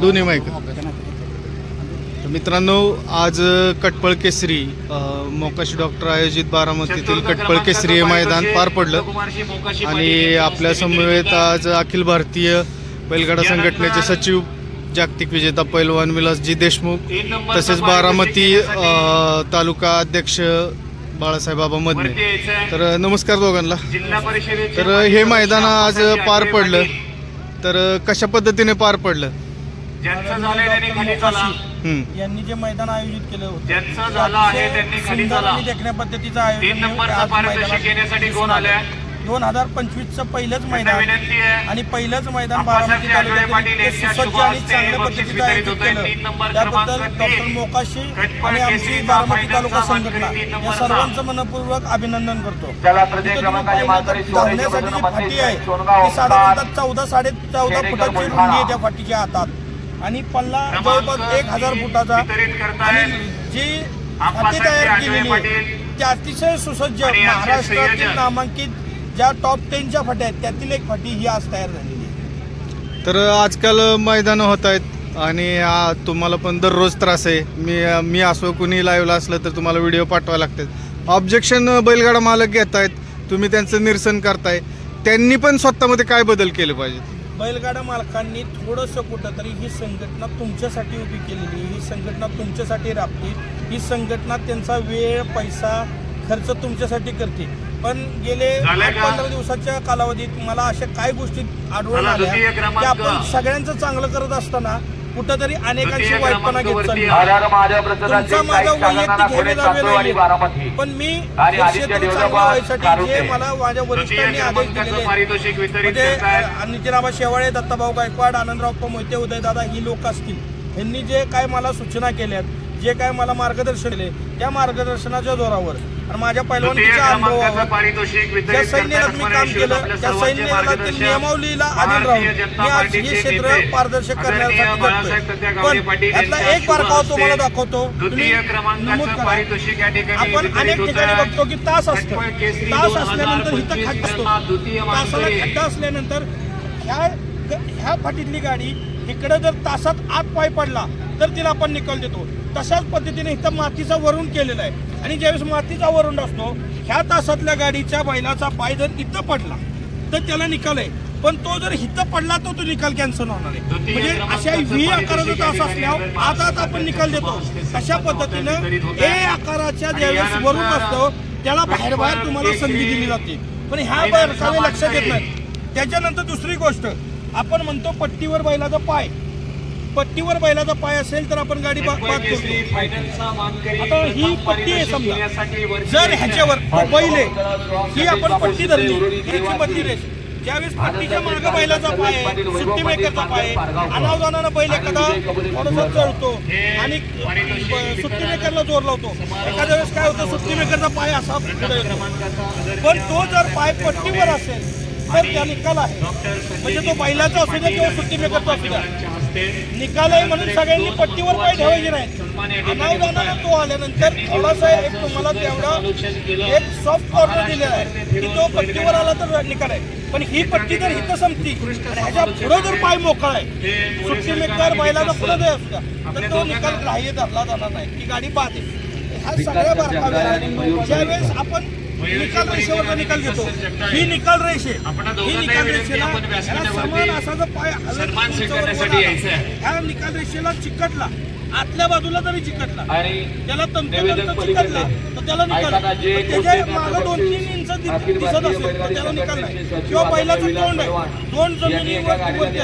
दोन्ही माईक तर मित्रांनो आज कटपळ केसरी मोकाशी डॉक्टर आयोजित बारामतीतील कटपळ केसरी हे मैदान पार पडलं. आणि आपल्या समवेत आज अखिल भारतीय बैलगाडा संघटनेचे सचिव जागतिक विजेता पैलवान विलासजी देशमुख तसेच बारामती तालुका अध्यक्ष बाळासाहेब बाबा मदने तर नमस्कार दोघांना. तर हे मैदान आज पार पडलं. तर कशा पद्धतीने पार पडलं? ज्यांचं झालंय त्यांनी खाली चला. हम्म. यांनी जे मैदान आयोजित केलं होतं. ज्यांचं झालं आहे त्यांनी खाली चला. आणि देखण्या पद्धतीचं तीन आयोजन नंबरचं पारितोषिक घेण्यासाठी कोण आल्या? दोन हजार पंचवीसचं पहिलंच मैदान आणि पहिलंच मैदान बारामती तालुक्यातील सुसज्ज आणि चांगल्या पद्धतीचं आयोजित. केलं त्याबद्दल डॉक्टर. मोकाशी आणि आमची बारामती तालुका संघटना या. सर्वांचं मनपूर्वक अभिनंदन करतो धावण्यासाठी जी फाटी आहे ती साधारणतः चौदा साडे चौदा फुटाची. रुंदी आहे त्या फाटीच्या हातात आणि पल्ला जवळपास एक हजार फुटाचा. आणि जी फाटी तयार केलेली आहे. ती अतिशय सुसज्ज महाराष्ट्रातील. नामांकित ज्या टॉप टेनच्या फाट्या आहेत त्यातील एक फाटी ही आज तयार झालेली आहे. तर आजकाल मैदानं होत आहेत आणि तुम्हाला पण दररोज त्रास आहे. मी मी असो कुणी लाईव्हला असलं तर तुम्हाला व्हिडिओ पाठवावे लागतात. ऑब्जेक्शन बैलगाडा मालक घेत आहेत. तुम्ही त्यांचं निरसन करताय. त्यांनी पण स्वतःमध्ये काय बदल केले पाहिजेत? बैलगाडा मालकांनी थोडंसं कुठंतरी ही संघटना तुमच्यासाठी उभी केलेली ही संघटना तुमच्यासाठी राबते ही संघटना त्यांचा वेळ पैसा खर्च तुमच्यासाठी करते. पण गेले? पंधरा दिवसाच्या कालावधीत मला अशा काही गोष्टी आढळून आल्या की. आपण सगळ्यांचं चांगलं करत असताना कुठंतरी अनेकांची द्वितीय वाईटपणा घेत तुमचा माझा वैयक्तिक आणि नाहीये. बारामती पण मी हे क्षेत्र देवधर चांगलं व्हायसाठी जे. मला माझ्या वरिष्ठांनी आदेश दिलेले म्हणजे नितीराबा शेवाळे दत्ताभाऊ गायकवाड आनंदराव मोहिते उदयदादा ही लोक असतील यांनी जे काय मला सूचना केल्यात जे काय मला मार्गदर्शन केले त्या मार्गदर्शनाच्या जोरावर आणि माझ्या पैलवानकीच्या अनुभवावर ज्या सैन्यात मी काम केलं त्या सैन्याला ते नियमावलीला अधीन राहून मी आज हे क्षेत्र पारदर्शक करण्यासाठी करतोय. पण यातला एक बारकाव तुम्हाला दाखवतो. तुम्ही नमूद करा. आपण अनेक ठिकाणी. बघतो की तास असतं. तास 2025 असल्यानंतर इथं खड्डा असतो. तासाला. खड्डा असल्यानंतर ह्या ह्या फाटीतली गाडी इकडे जर तासात आत पाय पडला तर तिला आपण निकाल देतो. तशाच पद्धतीने इथं मातीचा वरून केलेला आहे. आणि ज्यावेळेस मातीचा वरून असतो ह्या तासातल्या गाडीच्या बैलाचा पाय जर इथं पडला तर त्याला निकाल आहे. पण तो जर इथं पडला तर तो निकाल कॅन्सल होणार आहे. म्हणजे अशा व्ही आकाराचा तास असल्यावर आता आता आपण निकाल देतो. तशा पद्धतीनं ए. आकाराच्या ज्यावेळेस वरून असतो त्याला बाहेर बाहेर तुम्हाला संधी दिली जाते. पण ह्या बारकावे लक्षात येत. नाही. त्याच्यानंतर दुसरी गोष्ट आपण म्हणतो पट्टीवर बैलाचा पाय. पट्टीवर बैलाचा पाय असेल तर आपण गाडी बाद करतो. आता ही पट्टी आहे समजा. जर ह्याच्यावर बैल आहे ही आपण पट्टी धरली ह्याची पट्टी रेष ज्यावेळेस पट्टीच्या मागे बैलाचा पाय आहे सुट्टी मेकरचा पाय आहे अनावधानानं बैल एखादा थोडासा चढतो आणि सुट्टी मेकरला जोर लावतो एखाद्या वेळेस काय होतं सुट्टी मेकरचा पाय असा पण तो जर पाय पट्टीवर असेल तर त्या निकाल आहे. म्हणजे तो बैलाचा असू दे किंवा सुट्टी मेकरचा असू द्या निकालही आहे म्हणून सगळ्यांनी पट्टीवर पाय ठेवायचे नाही अनावधानानं तो आल्यानंतर थोडासा एक तुम्हाला तेवढा एक सॉफ्ट कॉर्नर दिलेला आहे. की तो पट्टीवर आला तर निकाल आहे. पण ही पट्टी जर हिथं संपती ह्याच्या पुढे जर पाय मोकळा आहे सुट्टी मेकर बैलाला पुढे जर असू तर तो निकाल ग्राह्य धरला जाणार नाही. ती गाडी पाहते ह्या सगळ्या बारकाव्या ज्यावेळेस आपण निकाल रेषेवरचा निकाल घेतो ही निकाल रेषे ही निकाल रेषेला समान असा जर पाय. ह्या निकाल रेषेला चिकटला. आतल्या बाजूला जरी चिकटला. त्याला तंतोतंत चिकटला. तर त्याला निकाल. त्याच्या मागं दोन तीन इंच दिसत असेल तर त्याला निकाल नाही. किंवा बैलाचं तोंड आहे दोन जमिनीवर वरती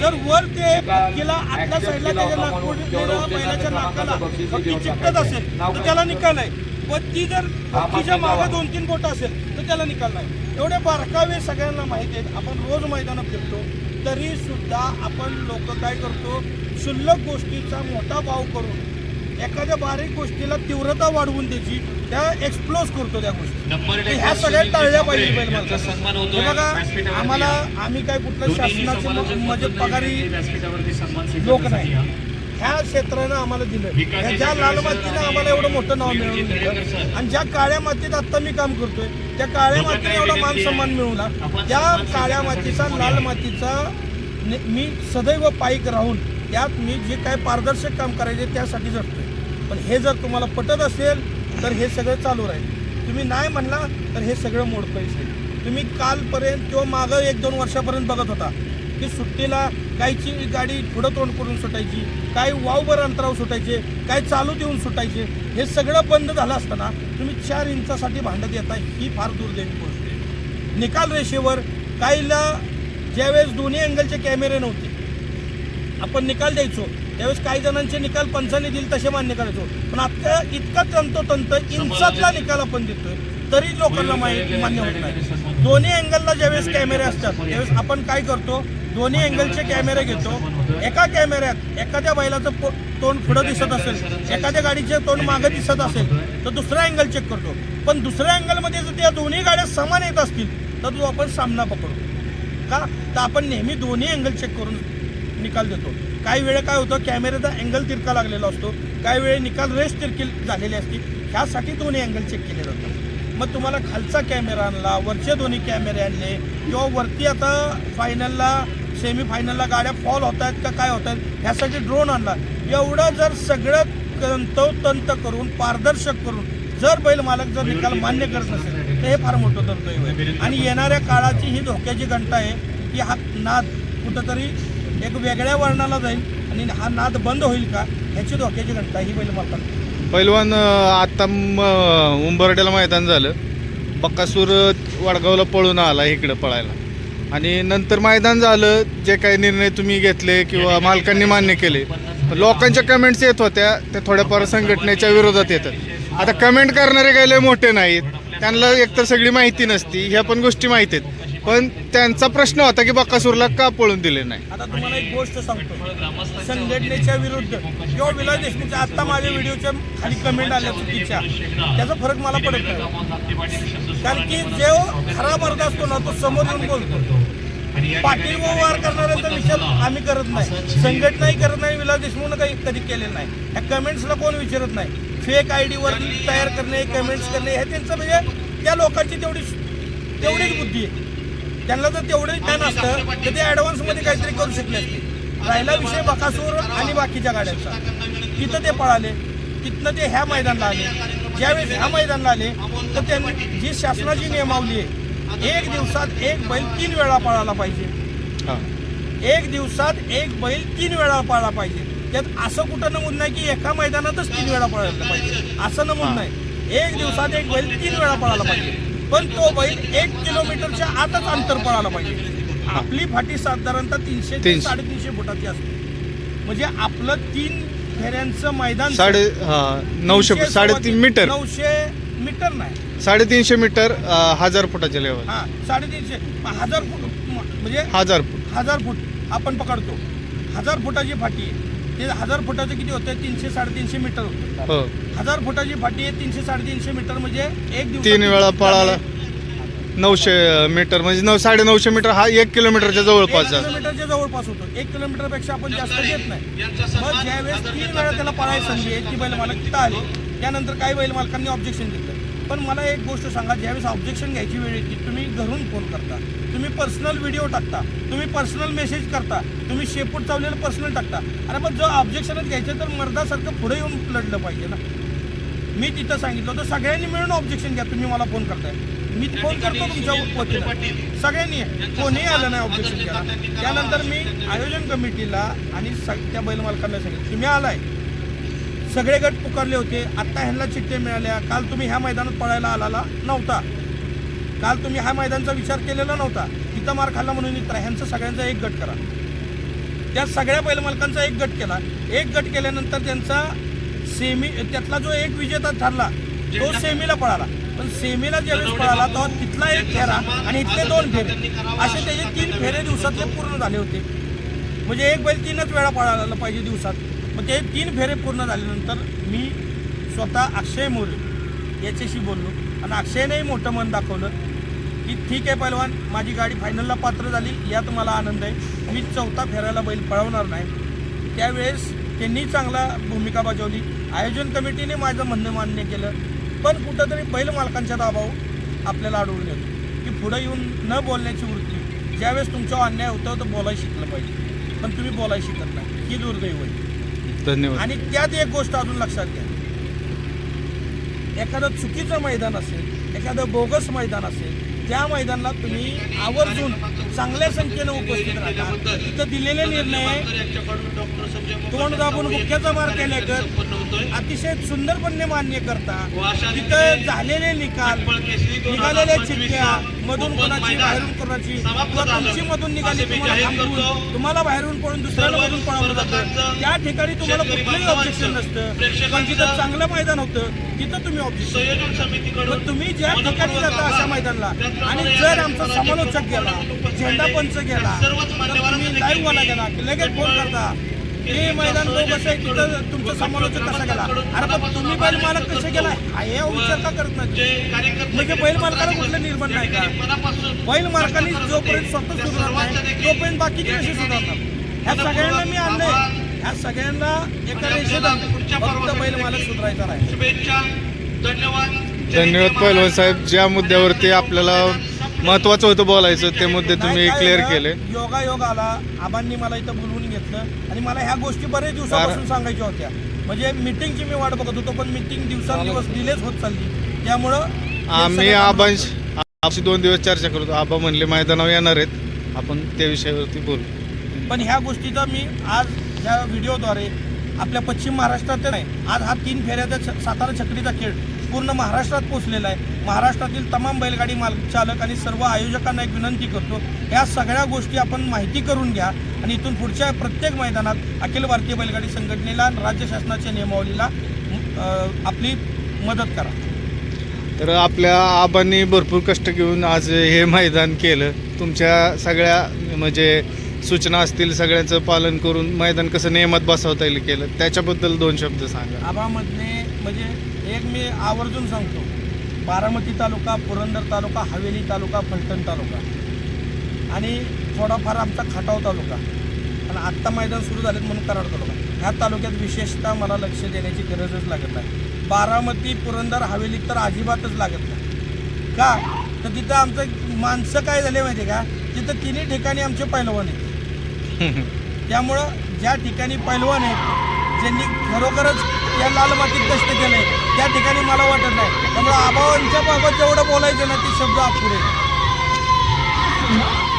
जर वर ते गेला आतल्या साईडला त्याच्या नागपूर बैलाच्या नाकाला चिकटत. असेल तर? त्याला निकाल आहे. पण ती जर नाव मागे. दोन तीन बोट असेल तर त्याला निकाल नाही एवढे बारकावे सगळ्यांना माहिती आहेत आपण रोज मैदानात फिरतो तरी सुद्धा आपण लोक काय करतो क्षुल्लक गोष्टीचा मोठा भाव करून एखाद्या बारीक गोष्टीला तीव्रता वाढवून त्याची त्या एक्सप्लोज करतो त्या गोष्टी ह्या सगळ्या टाळल्या पाहिजे बैल हे बघा आम्हाला या. आम्ही काय कुठलं शासनाचे म्हणजे पगारी लोक नाही. ह्या क्षेत्रानं आम्हाला दिलं ज्या लाल मातीनं आम्हाला एवढं मोठं नाव. दिलं आणि ज्या काळ्या मातीत आता मी काम करतोय त्या काळ्या मातीने एवढा मान. सन्मान मिळवला त्या काळ्या मातीचा लाल. मातीचा मी सदैव पायीक राहून त्यात मी जे काय पारदर्शक काम करायचे त्यासाठी झटतोय पण हे जर तुम्हाला पटत असेल तर हे सगळं चालू राहील तुम्ही नाही म्हणला तर हे सगळं मोडकळीस तुम्ही कालपर्यंत किंवा मागं एक दोन वर्षापर्यंत बघत होता की सुट्टीला काहीची गाडी पुढं तोंड करून सुटायची काही वावभर अंतरावर सुटायचे काय चालू देऊन सुटायचे हे सगळं बंद झालं असताना तुम्ही चार इंचासाठी भांडत येताय ही फार दुर्दैवी गोष्ट आहे. निकाल रेषेवर काहीला ज्यावेळेस दोन्ही अँगलचे कॅमेरे नव्हते आपण निकाल द्यायचो त्यावेळेस काही जणांचे निकाल पंचाने दिले तसे मान्य करायचो पण आता इतका तंतोतंत इंचातला निकाल आपण देतोय तरी लोकांना माहिती मान्य होत नाही. दोन्ही अँगलला ज्यावेळेस कॅमेरे असतात त्यावेळेस आपण काय करतो दोन्ही अँगलचे कॅमेरे घेतो. एका कॅमेऱ्यात एखाद्या बैलाचं पो- तोंड पुढं दिसत असेल एखाद्या गाडीचे तोंड मागं दिसत असेल तर दुसरा अँगल चेक करतो. पण दुसऱ्या अँगलमध्ये जर त्या दोन्ही गाड्या समान येत असतील तर तो आपण सामना पकडतो का? तर आपण नेहमी दोन्ही अँगल चेक करून निकाल देतो. काही वेळ काय होतं कॅमेऱ्याचा अँगल तिरका लागलेला असतो. काही वेळे निकाल रेस तिरकी झालेली असते. ह्यासाठी दोन्ही अँगल चेक केले जातात. मग तुम्हाला खालचा कॅमेरा आणला वरचे दोन्ही कॅमेरे आणले किंवा वरती आता फायनलला सेमीफायनलला गाड्या फॉल होत आहेत का काय होत आहेत ह्यासाठी ड्रोन आणला एवढं जर सगळं तंतोतंत करून पारदर्शक करून जर बैल मालक जर निकाल मान्य करत नसेल तर हे फार मोठं दुर्दैव आहे आणि येणाऱ्या काळाची ही धोक्याची घंटा आहे की हा नाद कुठंतरी एक वेगळ्या वर्णाला जाईल आणि हा नाद बंद होईल का ह्याची धोक्याची घंटा ही बैल मालक पैलवान आता म- मैदान झालं. बक्कासूर वडगावला पळून आला इकडं पळायला. आणि नंतर मैदान झालं जे काही निर्णय तुम्ही घेतले किंवा मालकांनी मान्य केले लोकांच्या कमेंट्स येत होत्या त्या थोड्याफार संघटनेच्या विरोधात येतात. आता कमेंट करणारे काही लय मोठे नाहीत त्यांना एकतर सगळी माहिती नसती ह्या पण गोष्टी माहिती आहेत. पण त्यांचा प्रश्न होता की बक्कासूरला का पळून दिले नाही? आता तुम्हाला एक गोष्ट सांगतो. संघटनेच्या विरुद्ध किंवा विलास देशमुखच्या आता माझ्या व्हिडिओच्या खाली कमेंट आल्या चुकीच्या. त्याचा फरक मला पडत नाही. कारण की जो खरा मर्द असतो ना तो समोर येऊन बोलतो. पाटील व वार करणाऱ्यांचा विचार आम्ही करत नाही. संघटनाही करत नाही विलास देशमुखनं काही कधी केलेलं नाही. या कमेंट्सला कोण विचारत नाही? फेक आय डीवर तयार करणे कमेंट्स करणे हे त्यांचं म्हणजे त्या लोकांची तेवढी तेवढीच बुद्धी आहे. त्यांना जर तेवढं ज्ञान असतं. तर ते ॲडव्हान्समध्ये काहीतरी करू शकले असते. राहिला विषय बकासूर आणि बाकीच्या गाड्यांचा. तिथं ते पळाले. तिथनं ते ह्या मैदानाला आले. ज्यावेळेस ह्या मैदानाला आले तर त्यांनी जी शासनाची नियमावली आहे एक दिवसात एक बैल तीन वेळा पळाला पाहिजे. हां एक दिवसात एक बैल तीन वेळा पळाला पाहिजे. त्यात असं कुठं नमूद नाही की एका मैदानातच तीन वेळा पळायला पाहिजे. असं नमूद नाही. एक दिवसात एक बैल तीन वेळा पळायला पाहिजे. पण तो बैल एक किलोमीटरच्या आतच अंतर पळायला पाहिजे. आपली फाटी साधारणतः तीनशे ते तीनशे. साडेतीनशे फुटाची असते. म्हणजे आपलं तीन फेऱ्यांचं मैदान साडे हा नऊशे तीनशे साडेतीन मीटर. नऊशे मीटर नाही. साडेतीनशे मीटर अं, हजार फुटाच्या लेवल हा साडेतीनशे. हजार फूट म्हणजे हजार फूट. हजार फूट आपण पकडतो. हजार फुटाची फाटी आहे ते हजार फुटाचं किती होतं? तीनशे साडेतीनशे मीटर होतं. हो. हजार फुटाची फाटी आहे तीनशे साडेतीनशे मीटर म्हणजे एक दिवस तीन वेळा पळाला? नऊशे मीटर म्हणजे नऊ साडे नऊशे मीटर हा एक किलोमीटरच्या जवळपास किलोमीटरच्या जवळपास होतो. एक किलोमीटरपेक्षा आपण जास्त घेत नाही. मग ज्यावेळेस तीन वेळा त्याला पळायची संधी आहे ती बैल मालक तिथं आले. त्यानंतर काही बैल मालकांनी ऑब्जेक्शन घेतलं. पण मला एक गोष्ट सांगा ज्यावेळेस ऑब्जेक्शन घ्यायची वेळ येते तुम्ही घरून फोन करता. तुम्ही पर्सनल व्हिडिओ टाकता तुम्ही पर्सनल मेसेज करता तुम्ही शेपूट चावलेलं पर्सनल टाकता. अरे मग जो ऑब्जेक्शनच घ्यायचं तर मर्दासारखं पुढे येऊन लढलं पाहिजे ना. मी तिथं सांगितलं होतं सगळ्यांनी मिळून ऑब्जेक्शन घ्या तुम्ही मला फोन करताय. मी फोन करतो तुमच्या वतीनं. सगळ्यांनी. कोणीही आलं नाही ऑब्जेक्शन घ्यायला. त्यानंतर मी आयोजन कमिटीला आणि त्या बैल मालकांना सांगितलं तुम्ही आलाय. सगळे गट पुकारले होते. आत्ता ह्यांना चिठ्ठ्या मिळाल्या. काल तुम्ही ह्या मैदानात पळायला आलेला नव्हता. काल तुम्ही ह्या मैदानाचा विचार केलेला नव्हता. तिथं मार खाल्ला म्हणून इतर ह्यांचा सगळ्यांचा एक गट करा. त्या सगळ्या बैलमालकांचा एक गट केला. एक गट केल्यानंतर त्यांचा सेमी त्यातला जो एक विजेता ठरला तो सेमीला पळाला. पण सेमीला ज्यावेळेस पळाला तेव्हा तिथला एक फेरा आणि इथले दोन फेरे. असे त्याचे तीन फेरे दिवसातले पूर्ण झाले होते. म्हणजे एक बैल तीनच वेळा पळायला पाहिजे दिवसात. मग ते तीन फेरे पूर्ण झाल्यानंतर मी स्वतः अक्षय मोरे याच्याशी बोललो. आणि अक्षयनेही मोठं मन दाखवलं. की ठीक आहे पैलवान माझी गाडी फायनलला पात्र झाली. यात मला आनंद आहे. मी चौथा फेऱ्याला बैल पळवणार नाही. त्यावेळेस त्यांनी चांगला भूमिका बजावली. आयोजन कमिटीने माझं म्हणणं मान्य केलं. पण कुठंतरी बैल मालकांच्या दाबाव आपल्याला अडवून येतो की पुढं येऊन न बोलण्याची वृत्ती. ज्यावेळेस तुमच्यावर अन्याय होतं तर बोलायला शिकलं पाहिजे. पण तुम्ही बोलायला शिकत नाही. ही दुर्दैव आहे. धन्यवाद. आणि त्यात एक गोष्ट अजून लक्षात घ्या. एखादं चुकीचं मैदान असेल एखादं बोगस मैदान असेल त्या मैदानाला तुम्ही आवर्जून चांगल्या संख्येनं उपस्थित राहता तिथं दिलेले निर्णय तोंड दाबून मुख्याचा मार केल्याकर अतिशय सुंदरपणे मान्य करता. तिथं झालेले निकाल निघालेल्या चिठ्ठ्या मधून कोणाची बाहेरून कोणाची किंवा तुमची मधून निघाली तुम्हाला तुम्हाला बाहेरून पळून दुसऱ्याला मधून पळवलं जातं त्या ठिकाणी तुम्हाला कुठलंही ऑब्जेक्शन नसतं. पण जिथं चांगलं मैदान होतं तिथं तुम्ही ऑब्जेक्शन तुम्ही ज्या ठिकाणी जाता अशा मैदानाला आणि जर आमचा समालोचक गेला झेंडा पंच गेला तर तुम्ही लाईव्ह वाला गेला लगेच फोन करता. हे मैदान लोक असं आहे तिथं तुमचं समालोचन कसा केला अरे पण तुम्ही बैल मालक कसे केला हे विचार का करत नाही म्हणजे बैल मालकाला कुठलं निर्बंध नाही का? बैल मालकाने जोपर्यंत स्वतः सुधारणार नाही तोपर्यंत बाकीचे कसे सुधारणार? ह्या सगळ्यांना मी आणलंय. ह्या सगळ्यांना एका रेषेत फक्त बैल मालक सुधारायचा नाही. धन्यवाद पहिलवान साहेब. ज्या मुद्द्यावरती आपल्याला महत्वाचं होतं बोलायचं ते मुद्दे तुम्ही क्लिअर केले. योगा योग आला आबांनी मला इथं बोलवून घेतलं आणि मला ह्या गोष्टी बरेच दिवसापासून सांगायच्या होत्या. म्हणजे मिटिंगची मी वाट बघत होतो पण मिटिंग दिवसांदिवस डिलेच होत चालली. त्यामुळं आम्ही आबांश आमची दोन दिवस चर्चा करतो आबा म्हणले मैदानावर येणार आहेत. आपण त्या विषयावरती बोलू. पण ह्या गोष्टीचा मी आज ह्या व्हिडिओद्वारे आपल्या पश्चिम महाराष्ट्रात नाही आज हा तीन फेऱ्याचा सातारा छकडीचा खेळ पूर्ण महाराष्ट्रात पोहोचलेला आहे. महाराष्ट्रातील तमाम बैलगाडी मालक चालक आणि सर्व आयोजकांना एक विनंती करतो या सगळ्या गोष्टी आपण माहिती करून घ्या आणि इथून पुढच्या प्रत्येक मैदानात अखिल भारतीय बैलगाडी संघटनेला राज्य शासनाच्या नियमावलीला आपली मदत करा. तर आपल्या आबांनी भरपूर कष्ट घेऊन आज हे मैदान केलं. तुमच्या सगळ्या म्हणजे सूचना असतील सगळ्यांचं पालन करून मैदान कसं नियमात बसवता येईल केलं त्याच्याबद्दल दोन शब्द सांगा. आबामधने म्हणजे एक मी आवर्जून सांगतो. बारामती तालुका पुरंदर तालुका हवेली तालुका फलटण तालुका. आणि थोडाफार आमचा खटाव तालुका. आणि आत्ता मैदान सुरू झालेत म्हणून कराड तालुका. ह्या तालुक्यात विशेषतः मला लक्ष देण्याची गरजच लागत नाही. बारामती पुरंदर हवेली तर अजिबातच लागत नाही. का? तर तिथं आमचं माणसं काय झाले माहिती आहे का? तिथं तिन्ही ठिकाणी आमचे पैलवान आहेत. त्यामुळं ज्या ठिकाणी पैलवान आहेत ज्यांनी खरोखरच या लाल मातीत कष्ट केलंय त्या ठिकाणी मला वाटत नाही. त्यामुळे आबावांच्या बाबत जेवढं बाबत ना ते शब्द अपुरे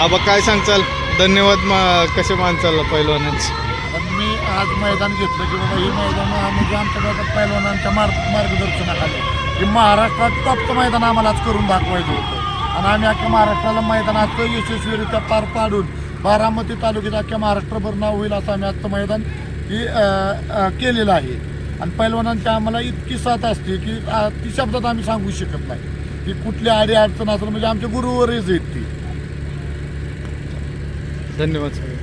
आबा काय सांगचाल धन्यवाद मा कसे मानचाल पहिलवानांचे पण मी आज मैदान घेतलं की बाबा हे मैदान म्हणजे आमच्या गावात पैलवानांच्या मार्ग मार्गदर्शनाखाली हे महाराष्ट्रात टॉपचं मैदान आम्हाला आज करून दाखवायचं होतं. आणि आम्ही अख्ख्या महाराष्ट्राला मैदानाचं यशस्वीरित्या पार पाडून बारामती तालुक्यात अख्ख्या महाराष्ट्रभर नाव होईल असं आम्ही आजचं मैदान ही केलेलं आहे. आणि पैलवानांची आम्हाला इतकी साथ असते की ती शब्दात आम्ही सांगू शकत नाही. की कुठली आडी अडचण असेल म्हणजे आमच्या गुरुवरच आहेत ती. धन्यवाद साहेब